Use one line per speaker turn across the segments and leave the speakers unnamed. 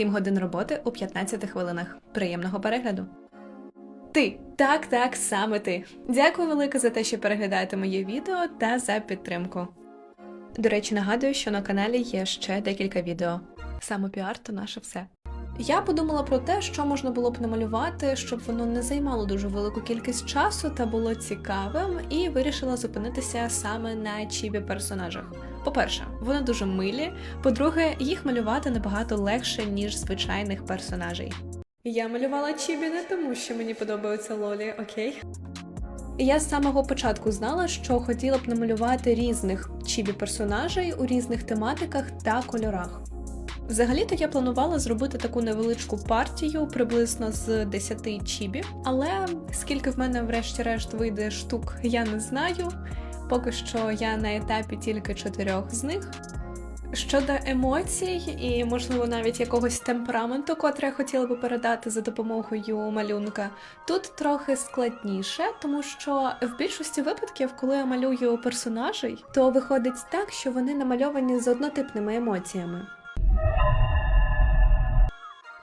7 годин роботи у 15 хвилинах. Приємного перегляду! Ти так, так, саме ти. Дякую велике за те, що переглядаєте моє відео та за підтримку. До речі, нагадую, що на каналі є ще декілька відео. Самопіар то наше все. Я подумала про те, що можна було б намалювати, щоб воно не займало дуже велику кількість часу та було цікавим, і вирішила зупинитися саме на чібі персонажах. По-перше, вони дуже милі. По-друге, їх малювати набагато легше, ніж звичайних персонажей. Я малювала чібі не тому, що мені подобаються лолі, окей? Я з самого початку знала, що хотіла б намалювати різних чібі персонажей у різних тематиках та кольорах. Взагалі-то я планувала зробити таку невеличку партію приблизно з 10 чібі, але скільки в мене врешті-решт вийде штук, я не знаю. Поки що я на етапі тільки чотирьох з них. Щодо емоцій і, можливо, навіть якогось темпераменту, котре я хотіла би передати за допомогою малюнка, тут трохи складніше, тому що в більшості випадків, коли я малюю персонажей, то виходить так, що вони намальовані з однотипними емоціями.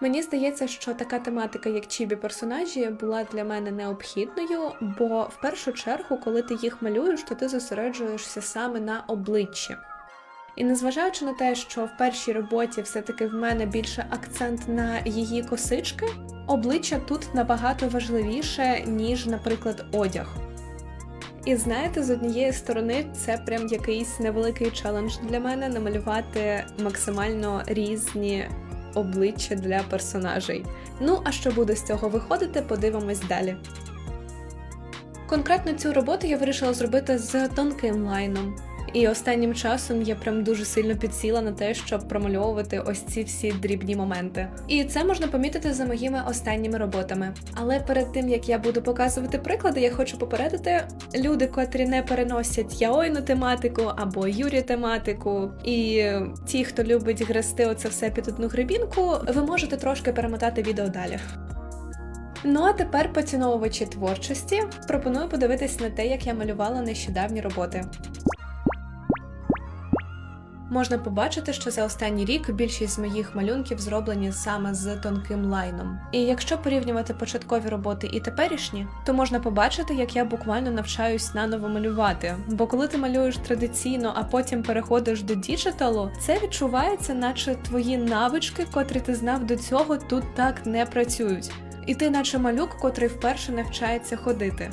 Мені здається, що така тематика, як чібі персонажі, була для мене необхідною, бо в першу чергу, коли ти їх малюєш, то ти зосереджуєшся саме на обличчі. І незважаючи на те, що в першій роботі все-таки в мене більше акцент на її косички, обличчя тут набагато важливіше, ніж, наприклад, одяг. І знаєте, з однієї сторони, це прям якийсь невеликий челендж для мене намалювати максимально різні обличчя для персонажей. Ну, а що буде з цього виходити, подивимось далі. Конкретно цю роботу я вирішила зробити з тонким лайном. І останнім часом я прям дуже сильно підсіла на те, щоб промальовувати ось ці всі дрібні моменти. І це можна помітити за моїми останніми роботами. Але перед тим як я буду показувати приклади, я хочу попередити люди, котрі не переносять яойну тематику або юрі тематику, і ті, хто любить грести оце все під одну грибінку, ви можете трошки перемотати відео далі. Ну а тепер поціновувачі творчості пропоную подивитись на те, як я малювала нещодавні роботи. Можна побачити, що за останній рік більшість моїх малюнків зроблені саме з тонким лайном. І якщо порівнювати початкові роботи і теперішні, то можна побачити, як я буквально навчаюсь наново малювати. Бо коли ти малюєш традиційно, а потім переходиш до діджиталу, це відчувається, наче твої навички, котрі ти знав до цього, тут так не працюють. І ти, наче малюк, котрий вперше навчається ходити.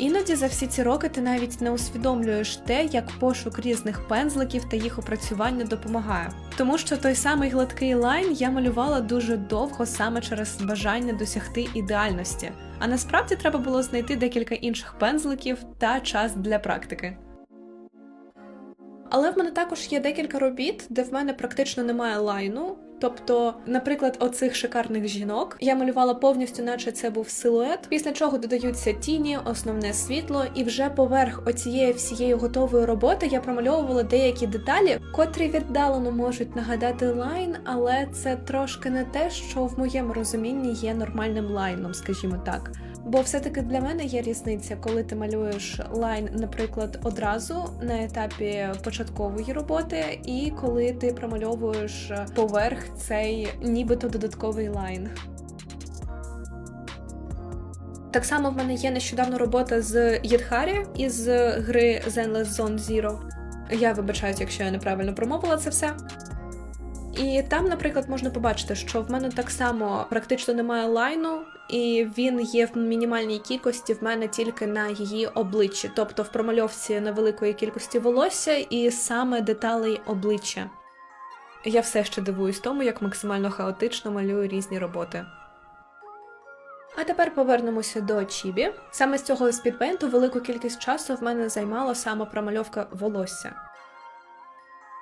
Іноді за всі ці роки ти навіть не усвідомлюєш те, як пошук різних пензликів та їх опрацювання допомагає. Тому що той самий гладкий лайн я малювала дуже довго саме через бажання досягти ідеальності. А насправді треба було знайти декілька інших пензликів та час для практики. Але в мене також є декілька робіт, де в мене практично немає лайну. Тобто, наприклад, оцих шикарних жінок я малювала повністю, наче це був силует, після чого додаються тіні, основне світло, і вже поверх оцієї всієї готової роботи я промальовувала деякі деталі, котрі віддалено можуть нагадати лайн, але це трошки не те, що в моєму розумінні є нормальним лайном, скажімо так. Бо все-таки для мене є різниця, коли ти малюєш лайн, наприклад, одразу на етапі початкової роботи, і коли ти промальовуєш поверх цей нібито додатковий лайн. Так само в мене є нещодавно робота з Єдхарі із гри Zenless Zone Zero. Я вибачаюсь, якщо я неправильно промовила це все. І там, наприклад, можна побачити, що в мене так само практично немає лайну, і він є в мінімальній кількості в мене тільки на її обличчі, тобто в промальовці невеликої кількості волосся і саме деталей обличчя. Я все ще дивуюсь тому, як максимально хаотично малюю різні роботи. А тепер повернемося до Чібі. Саме з цього спідпейнту велику кількість часу в мене займала саме промальовка волосся.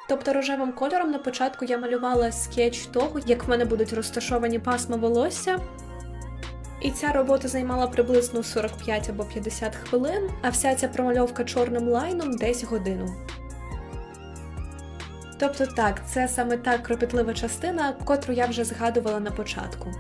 Тобто рожевим кольором на початку я малювала скетч того, як в мене будуть розташовані пасма волосся. І ця робота займала приблизно 45 або 50 хвилин, а вся ця промальовка чорним лайном десь годину. Тобто так, це саме та кропітлива частина, котру я вже згадувала на початку.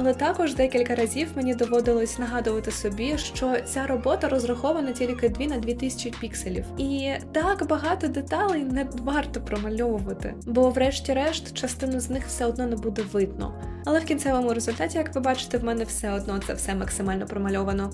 Але також декілька разів мені доводилось нагадувати собі, що ця робота розрахована тільки 2 на 2000 пікселів. І так багато деталей не варто промальовувати, бо, врешті-решт, частину з них все одно не буде видно. Але в кінцевому результаті, як ви бачите, в мене все одно це все максимально промальовано.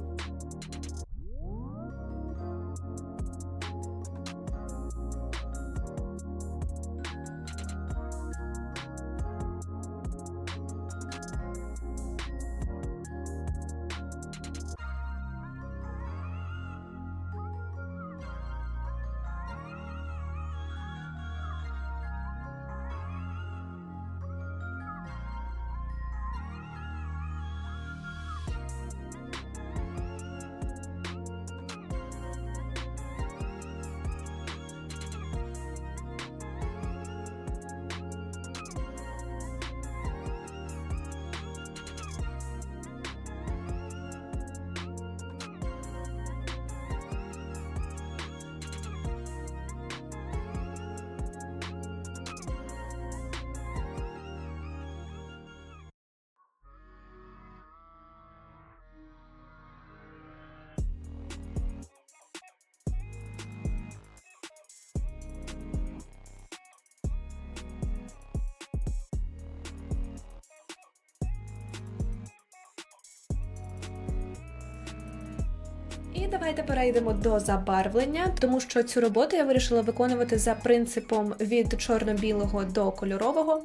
Давайте перейдемо до забарвлення, тому що цю роботу я вирішила виконувати за принципом від чорно-білого до кольорового.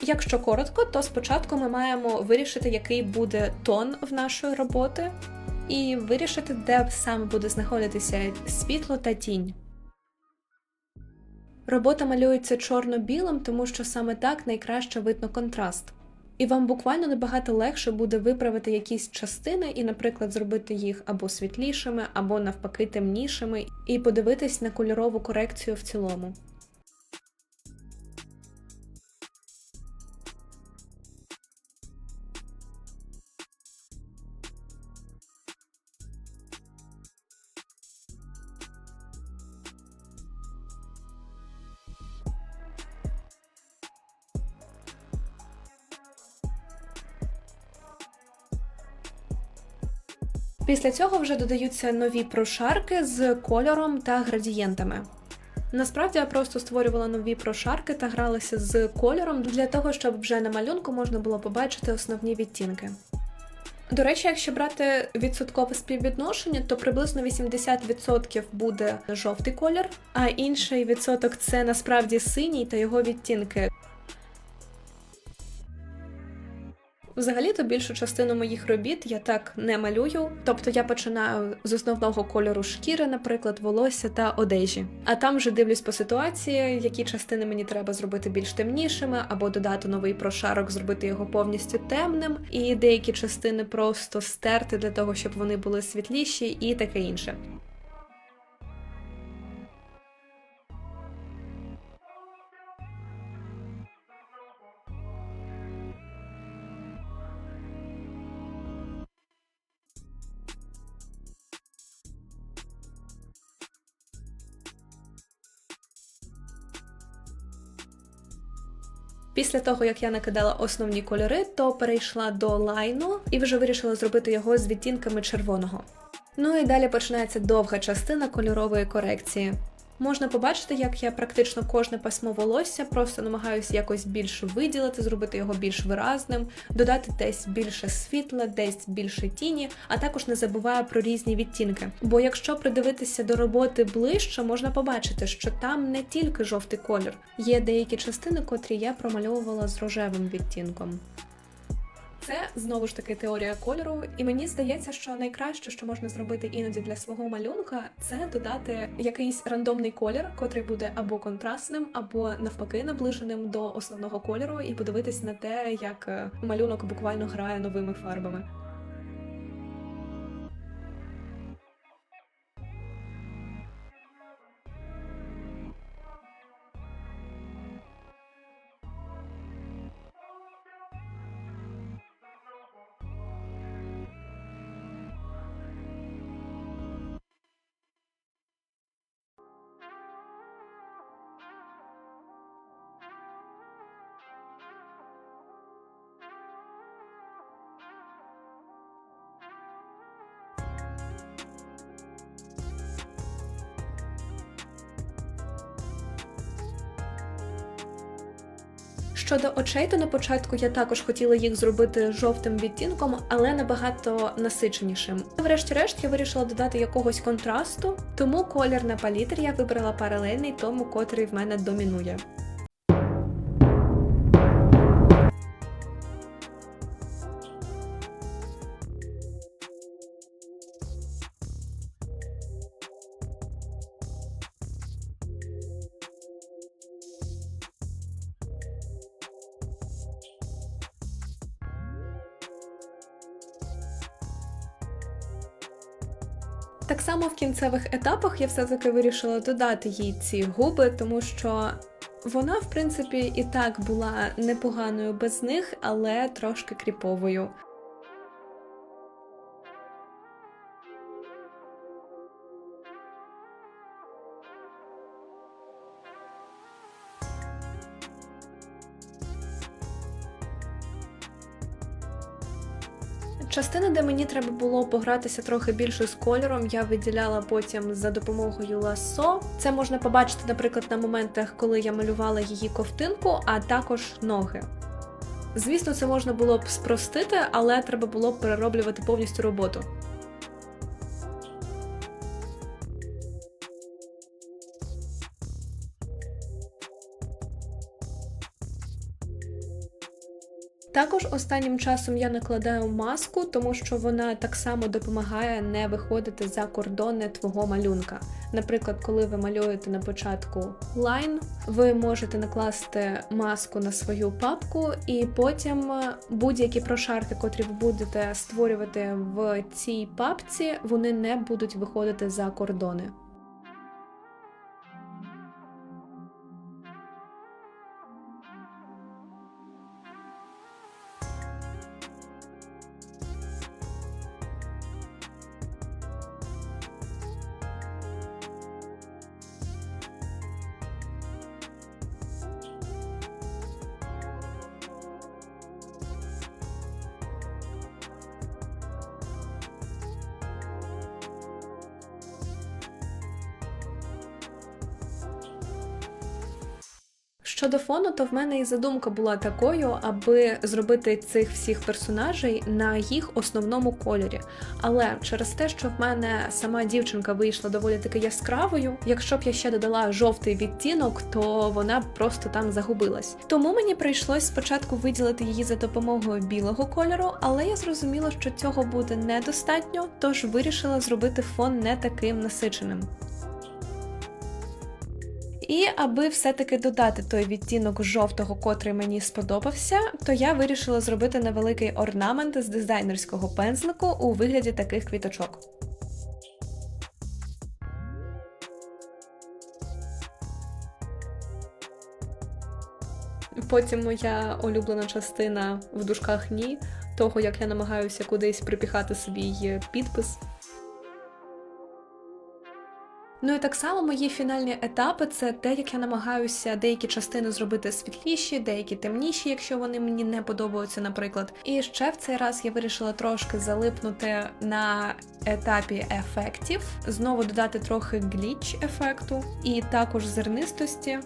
Якщо коротко, то спочатку ми маємо вирішити, який буде тон в нашої роботи, і вирішити, де саме буде знаходитися світло та тінь. Робота малюється чорно-білим, тому що саме так найкраще видно контраст. І вам буквально набагато легше буде виправити якісь частини і, наприклад, зробити їх або світлішими, або навпаки темнішими, і подивитись на кольорову корекцію в цілому. Після цього вже додаються нові прошарки з кольором та градієнтами. Насправді я просто створювала нові прошарки та гралася з кольором для того, щоб вже на малюнку можна було побачити основні відтінки. До речі, якщо брати відсоткове співвідношення, то приблизно 80% буде жовтий колір, а інший відсоток це насправді синій та його відтінки. Взагалі-то більшу частину моїх робіт я так не малюю, тобто я починаю з основного кольору шкіри, наприклад, волосся та одежі. А там вже дивлюсь по ситуації, які частини мені треба зробити більш темнішими, або додати новий прошарок, зробити його повністю темним, і деякі частини просто стерти для того, щоб вони були світліші, і таке інше. Після того, як я накидала основні кольори, то перейшла до лайну і вже вирішила зробити його з відтінками червоного. Ну і далі починається довга частина кольорової корекції. Можна побачити, як я практично кожне пасмо волосся просто намагаюся якось більш виділити, зробити його більш виразним, додати десь більше світла, десь більше тіні, а також не забуваю про різні відтінки. Бо якщо придивитися до роботи ближче, можна побачити, що там не тільки жовтий колір, є деякі частини, котрі я промальовувала з рожевим відтінком. Це знову ж таки теорія кольору, і мені здається, що найкраще, що можна зробити іноді для свого малюнка, це додати якийсь рандомний колір, котрий буде або контрастним, або навпаки наближеним до основного кольору, і подивитись на те, як е, малюнок буквально грає новими фарбами. Щодо очей, то на початку я також хотіла їх зробити жовтим відтінком, але набагато насиченішим. Врешті-решт я вирішила додати якогось контрасту, тому колір на палітрі я вибрала паралельний тому, котрий в мене домінує. Так само в кінцевих етапах я все-таки вирішила додати їй ці губи, тому що вона, в принципі, і так була непоганою без них, але трошки кріповою. Частина, де мені треба було погратися трохи більше з кольором, я виділяла потім за допомогою ласо. Це можна побачити, наприклад, на моментах, коли я малювала її ковтинку, а також ноги. Звісно, це можна було б спростити, але треба було б перероблювати повністю роботу. Також останнім часом я накладаю маску, тому що вона так само допомагає не виходити за кордони твого малюнка. Наприклад, коли ви малюєте на початку лайн, ви можете накласти маску на свою папку, і потім будь-які прошарки, котрі ви будете створювати в цій папці, вони не будуть виходити за кордони. Щодо фону, то в мене і задумка була такою, аби зробити цих всіх персонажей на їх основному кольорі. Але через те, що в мене сама дівчинка вийшла доволі таки яскравою, якщо б я ще додала жовтий відтінок, то вона б просто там загубилась. Тому мені прийшлось спочатку виділити її за допомогою білого кольору, але я зрозуміла, що цього буде недостатньо, тож вирішила зробити фон не таким насиченим. І аби все-таки додати той відтінок жовтого, котрий мені сподобався, то я вирішила зробити невеликий орнамент з дизайнерського пензлику у вигляді таких квіточок. Потім моя улюблена частина в дужках ні, того як я намагаюся кудись припіхати свій підпис. Ну і так само мої фінальні етапи це те, як я намагаюся деякі частини зробити світліші, деякі темніші, якщо вони мені не подобаються, наприклад. І ще в цей раз я вирішила трошки залипнути на етапі ефектів, знову додати трохи гліч ефекту і також зернистості.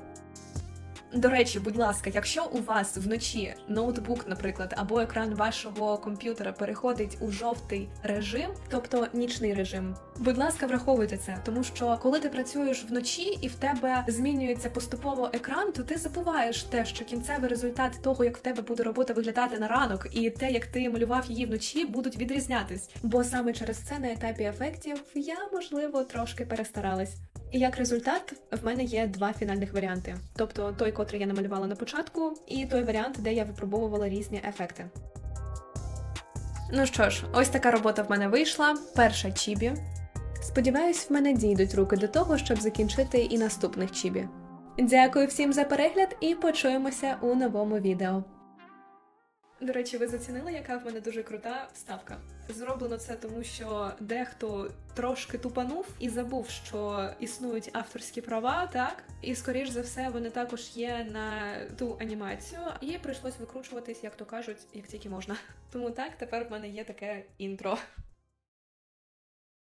До речі, будь ласка, якщо у вас вночі ноутбук, наприклад, або екран вашого комп'ютера переходить у жовтий режим, тобто нічний режим, будь ласка, враховуйте це, тому що коли ти працюєш вночі і в тебе змінюється поступово екран, то ти забуваєш те, що кінцевий результат того, як в тебе буде робота виглядати на ранок, і те, як ти малював її вночі, будуть відрізнятись. Бо саме через це на етапі ефектів я можливо трошки перестаралась. І як результат, в мене є два фінальних варіанти: тобто той, котрий я намалювала на початку, і той варіант, де я випробовувала різні ефекти. Ну що ж, ось така робота в мене вийшла. Перша чібі. Сподіваюсь, в мене дійдуть руки до того, щоб закінчити і наступних чібі. Дякую всім за перегляд і почуємося у новому відео. До речі, ви зацінили, яка в мене дуже крута вставка. Зроблено це тому, що дехто трошки тупанув і забув, що існують авторські права, так і скоріш за все вони також є на ту анімацію. І прийшлось викручуватись, як то кажуть, як тільки можна. Тому так тепер в мене є таке інтро.